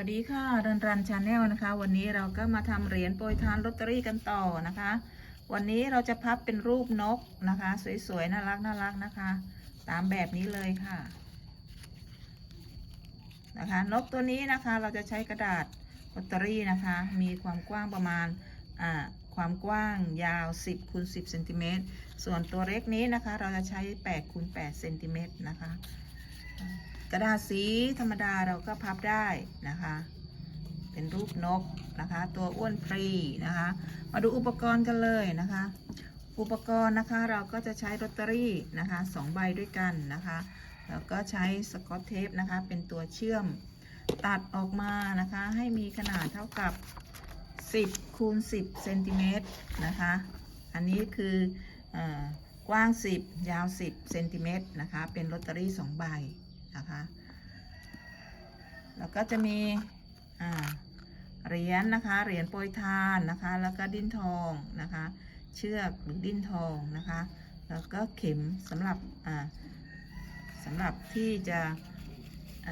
วัสดีค่ะรันรันชาแนลนะคะ วันนี้เราก็มาทำเหรียญโปรยทานลอตเตอรี่กันต่อนะคะ วันนี้เราจะพับเป็นรูปนกนะคะ สวยๆน่ารักน่ารักนะคะ ตามแบบนี้เลยค่ะนะคะ นกตัวนี้นะคะเราจะใช้กระดาษลอตเตอรี่นะคะ มีความกว้างประมาณอ่าความกว้างยาว 10คูณ10เซนติเมตรส่วนตัวเล็กนี้นะคะ เราจะใช้8คูณ8เซนติเมตรนะคะ กระดาษสีธรรมดาเราก็พับได้นะคะ เป็นรูปนกนะคะ ตัวอ้วนพรีนะคะ มาดูอุปกรณ์กันเลยนะคะ อุปกรณ์นะคะเราก็จะใช้ลอตเตอรี่นะคะสองใบด้วยกันนะคะ แล้วก็ใช้สกอตเทปนะคะ เป็นตัวเชื่อมตัดออกมานะคะ ให้มีขนาดเท่ากับ 10คูณ10เซนติเมตรนะคะ อันนี้คือเออกว้าง 10 ยาว 10เซนติเมตรนะคะ เป็นลอตเตอรี่2ใบ นะคะ แล้วก็จะมีเหรียญนะคะ เหรียญโปรยทานนะคะ แล้วก็ดิ้นทองนะคะ เชือกหรือดิ้นทองนะคะ แล้วก็เข็มสำหรับอ่าสำหรับที่จะอ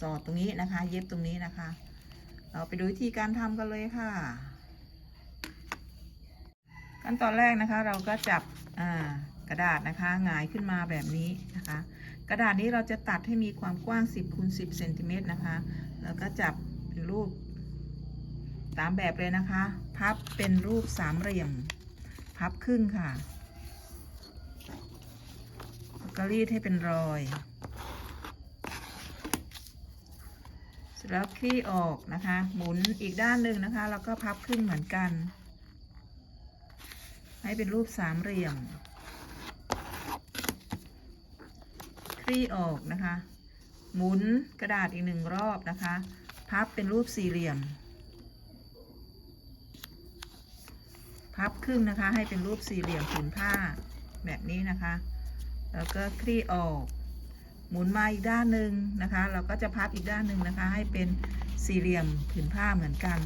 สอดตรงนี้นะคะ เย็บตรงนี้นะคะ เราไปดูวิธีการทำกันเลยค่ะ ขั้นตอนแรกนะคะเราก็จับกระดาษนะคะหงายขึ้นมาแบบนี้นะคะ กระดาษนี้เราจะตัดให้มีความกว้าง 10คูณ10เซนติเมตรนะคะ แล้วก็จับเป็นรูปตามแบบเลยนะคะ พับเป็นรูปสามเหลี่ยม พับครึ่งค่ะแล้วก็รีดให้เป็นรอย เสร็จแล้วคลี่ออกนะคะ หมุนอีกด้านหนึ่งนะคะ แล้วก็พับครึ่งเหมือนกัน ให้เป็นรูปสามเหลี่ยม ค ลี่ออกนะคะ หมุนกระดาษอีกหนึ่งรอบนะคะ พับเป็นรูปสี่เหลี่ยม พับครึ่งนะคะ ให้เป็นรูปสี่เหลี่ยมผืนผ้าแบบนี้นะคะ แล้วก็คลี่ออก หมุนมาอีกด้านหนึ่งนะคะ เราก็จะพับอีกด้านหนึ่งนะคะ ให้เป็นสี่เหลี่ยมผืนผ้าเหมือนกัน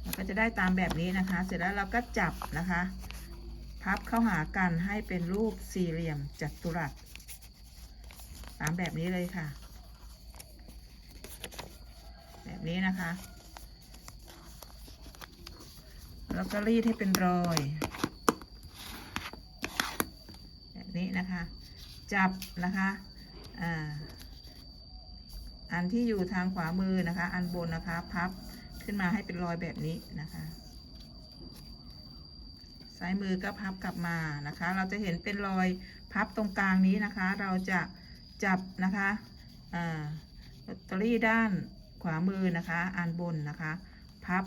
เราก็ จะได้ตามแบบนี้นะคะ เสร็จแล้วเราก็จับนะคะ พับเข้าหากันให้เป็นรูปสี่เหลี่ยมจัตุรัส ตามแบบนี้เลยค่ะ แบบนี้นะคะ แล้วก็รีดให้เป็นรอย แบบนี้นะคะ จับนะคะอ่าอันที่อยู่ทางขวามือนะคะ อันบนนะคะ พับ ขึ้นมาให้เป็นรอยแบบนี้นะคะซ้ายมือก็พับกลับมานะคะ เราจะเห็นเป็นรอยพับตรงกลางนี้นะคะ เราจะจับนะคะลอตเตอรี่ด้านขวามือนะคะอันบนนะคะ พับ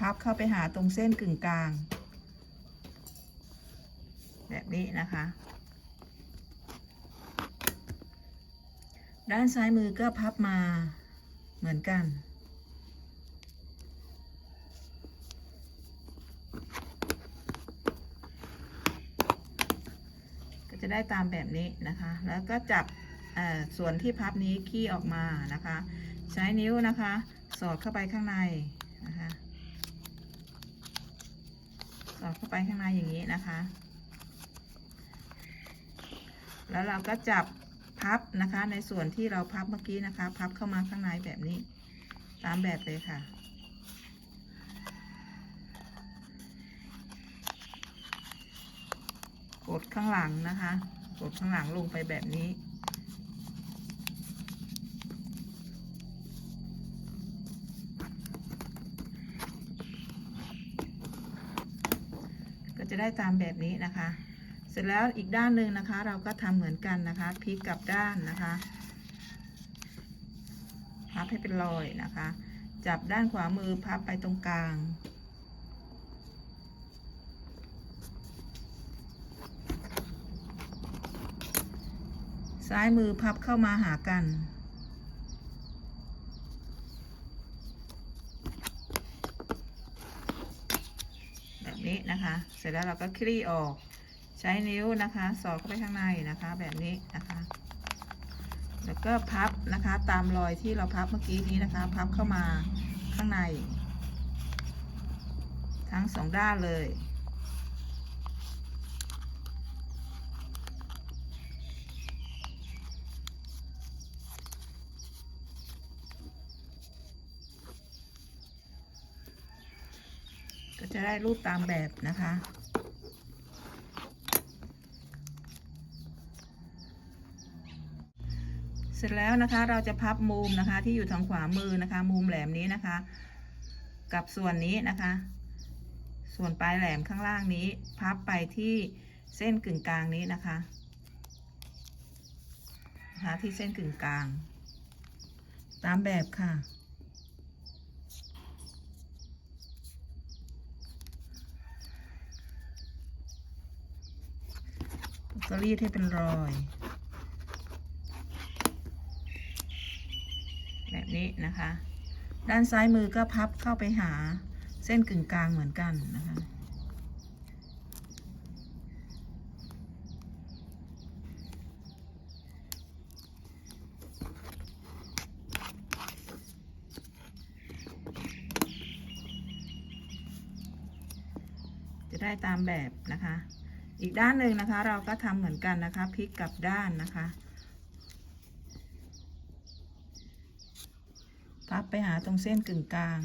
พับเข้าไปหาตรงเส้นกึ่งกลาง แบบนี้นะคะ ด้านซ้ายมือก็พับมา เหมือนกัน ก็จะได้ตามแบบนี้นะคะ แล้วก็จับส่วนที่พับนี้ขี้ออกมานะคะ ใช้นิ้วนะคะ สอดเข้าไปข้างในนะคะ สอดเข้าไปข้างในอย่างนี้นะคะ แล้วเราก็จับ พับนะคะ ในส่วนที่เราพับเมื่อกี้นะคะ พับเข้ามาข้างในแบบนี้ ตามแบบเลยค่ะ กดข้างหลังนะคะ กดข้างหลังลงไปแบบนี้ก็จะได้ตามแบบนี้นะคะ เสร็จแล้วอีกด้านหนึ่งนะคะ เราก็ทำเหมือนกันนะคะพลิกกลับด้านนะคะพับให้เป็นรอยนะคะ จับด้านขวามือพับไปตรงกลาง ซ้ายมือพับเข้ามาหากันแบบนี้นะคะ เสร็จแล้วเราก็คลี่ออก ใช้นิ้วนะคะ สอดเข้าไปข้างในนะคะ แบบนี้นะคะ แล้วก็พับนะคะตามรอยที่เราพับเมื่อกี้นี้นะคะ พับเข้ามาข้างใน ทั้งสองด้านเลยก็จะได้รูปตามแบบนะคะ เสร็จแล้วนะคะเราจะพับมุมนะคะที่อยู่ทางขวามือนะคะ มุมแหลมนี้นะคะ กับส่วนนี้นะคะ ส่วนปลายแหลมข้างล่างนี้ พับไปที่เส้นกึ่งกลางนี้นะคะนะคะที่เส้นกึ่งกลาง ตามแบบค่ะ ก็รีดให้เป็นรอย แบบนี้นะคะ ด้านซ้ายมือก็พับเข้าไปหาเส้นกึ่งกลางเหมือนกันนะคะจะได้ตามแบบนะคะ อีกด้านหนึ่งนะคะ เราก็ทำเหมือนกันนะคะพลิกกลับด้านนะคะ พับไปหาตรงเส้นกึ่งกลาง ก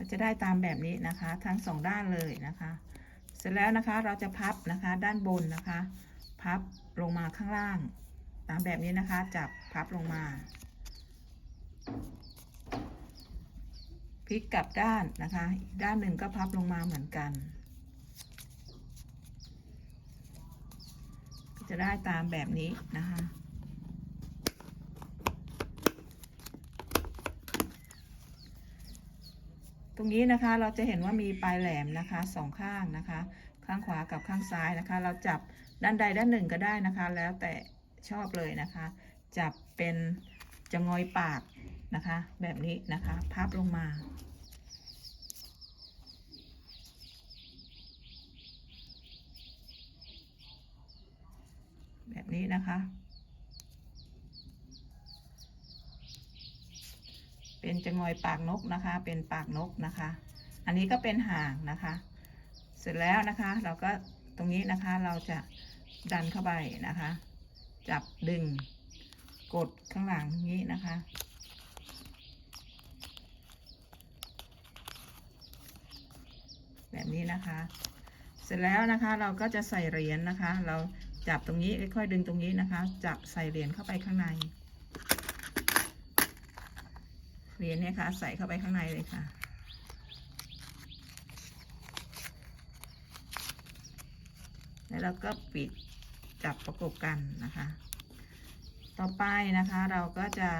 ็จะได้ตามแบบนี้นะคะ ทั้งสองด้านเลยนะคะ เสร็จแล้วนะคะเราจะพับนะคะด้านบนนะคะ พับลงมาข้างล่าง ตามแบบนี้นะคะ จับพับลงมา พลิกกลับด้านนะคะ อีกด้านหนึ่งก็พับลงมาเหมือนกันก็จะได้ตามแบบนี้นะคะตรงนี้นะคะเราจะเห็นว่ามีปลายแหลมนะคะสองข้างนะคะ ข้างขวากับข้างซ้ายนะคะ เราจับด้านใดด้านหนึ่งก็ได้นะคะ แล้วแต่ชอบเลยนะคะ จับเป็นจะงอยปาก นะคะ แบบนี้นะคะพับลงมา แบบนี้นะคะ เป็นจะงอยปากนกนะคะ เป็นปากนกนะคะ อันนี้ก็เป็นหางนะคะ เสร็จแล้วนะคะ เราก็ตรงนี้นะคะเราจะดันเข้าไปนะคะ จับดึงกดข้างหลังนี้นะคะ แบบนี้นะคะ เสร็จแล้วนะคะเราก็จะใส่เหรียญนะคะ เราจับตรงนี้ค่อยๆดึงตรงนี้นะคะ จับใส่เหรียญเข้าไปข้างใน เหรียญเนี่ยค่ะใส่เข้าไปข้างในเลยค่ะแล้วเราก็ปิดจับประกบกันนะคะ ต่อไปนะคะเราก็จะ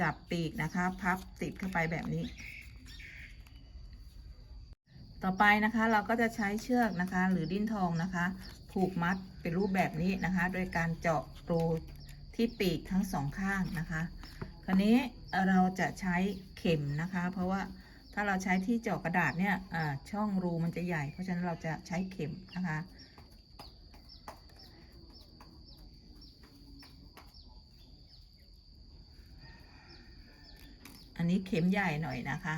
จับปีกนะคะ พับติดเข้าไปแบบนี้ ต่อไปนะคะเราก็จะใช้เชือกนะคะ หรือดิ้นทองนะคะ ผูกมัดเป็นรูปแบบนี้นะคะ โดยการเจาะรูที่ปีกทั้งสองข้างนะคะ คราวนี้เราจะใช้เข็มนะคะ เพราะว่าถ้าเราใช้ที่เจาะกระดาษเนี่ยช่องรูมันจะใหญ่ เพราะฉะนั้นเราจะใช้เข็มนะคะอันนี้เข็มใหญ่หน่อยนะคะ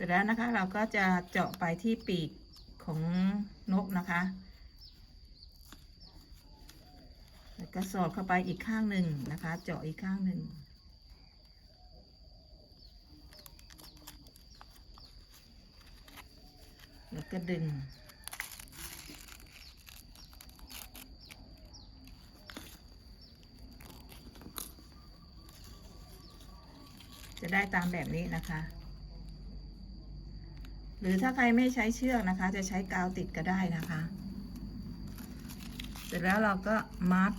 สร็จแล้วนะคะเราก็จะเจาะไปที่ปีกของนกนะคะ แล้วก็สอดเข้าไปอีกข้างหนึ่งนะคะ เจาะอีกข้างหนึ่งแล้วก็ดึงจะได้ตามแบบนี้นะคะ หรือถ้าใครไม่ใช้เชือกนะคะ จะใช้กาวติดก็ได้นะคะ เสร็จแล้วเราก็มัด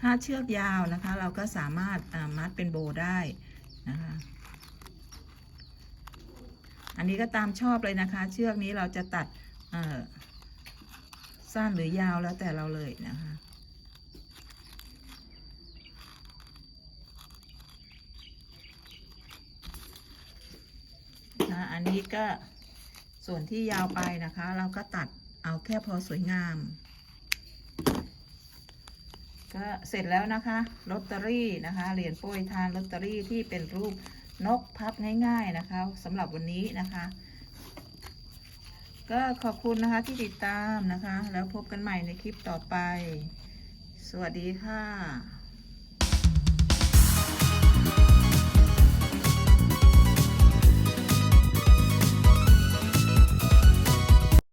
ถ้าเชือกยาวนะคะ เราก็สามารถามัดเป็นโบได้นะคะ อันนี้ก็ตามชอบเลยนะคะ เชือกนี้เราจะตัดสั้นหรือยาวแล้วแต่เราเลยนะคะนะอันนี้ก็ส่วนที่ยาวไปนะคะ เราก็ตัดเอาแค่พอสวยงาม ก็เสร็จแล้วนะคะลอตเตอรี่นะคะเหรียญโปรยทานลอตเตอรี่ที่เป็นรูปนกพับง่าย ๆนะคะสำหรับวันนี้นะคะ ก็ขอบคุณนะคะที่ติดตามนะคะ แล้วพบกันใหม่ในคลิปต่อไป สวัสดีค่ะ